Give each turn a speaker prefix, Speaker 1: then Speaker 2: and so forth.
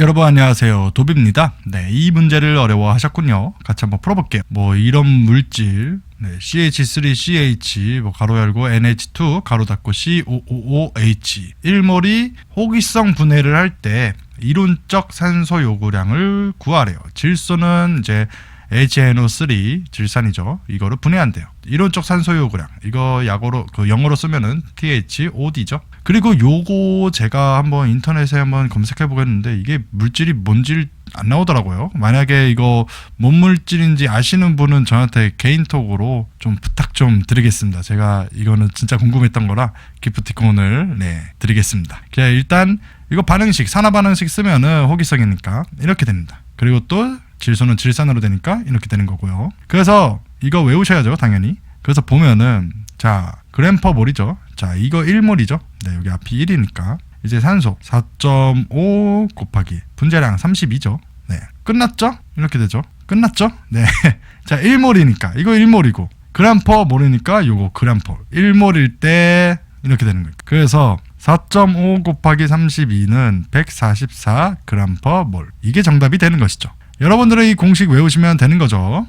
Speaker 1: 여러분 안녕하세요 도비입니다 네, 이 문제를 어려워하셨군요 같이 한번 풀어볼게요 뭐 이런 물질 네, CH3CH 뭐 가로 열고 NH2 가로 닫고 COOH 1몰이 호기성 분해를 할 때 이론적 산소 요구량을 구하래요 질소는 이제 HNO3 질산이죠. 이거를 분해한대요. 이론적 산소 요구량. 이거 약어로 그 영어로 쓰면은 THOD죠. 그리고 요거 제가 한번 인터넷에 한번 검색해 보겠는데 이게 물질이 뭔지 안 나오더라고요. 만약에 이거 뭔 물질인지 아시는 분은 저한테 개인톡으로 좀 부탁 좀 드리겠습니다. 제가 이거는 진짜 궁금했던 거라 기프티콘을 네 드리겠습니다. 그냥 일단 이거 반응식 산화 반응식 쓰면은 호기성이니까 이렇게 됩니다. 그리고 또 질소는 질산으로 되니까 이렇게 되는 거고요. 그래서 이거 외우셔야죠, 당연히. 그래서 보면은 자 그램퍼 몰이죠. 자 이거 1몰이죠. 네 여기 앞이 1이니까 이제 산소 4.5 곱하기 분자량 32죠. 네 끝났죠? 이렇게 되죠. 끝났죠? 네. 자 1몰이니까 이거 1몰이고 그램퍼 몰이니까 요거 그램퍼 1몰일 때 이렇게 되는 거예요. 그래서 4.5 곱하기 32는 144g per 몰. 이게 정답이 되는 것이죠. 여러분들은 이 공식 외우시면 되는 거죠.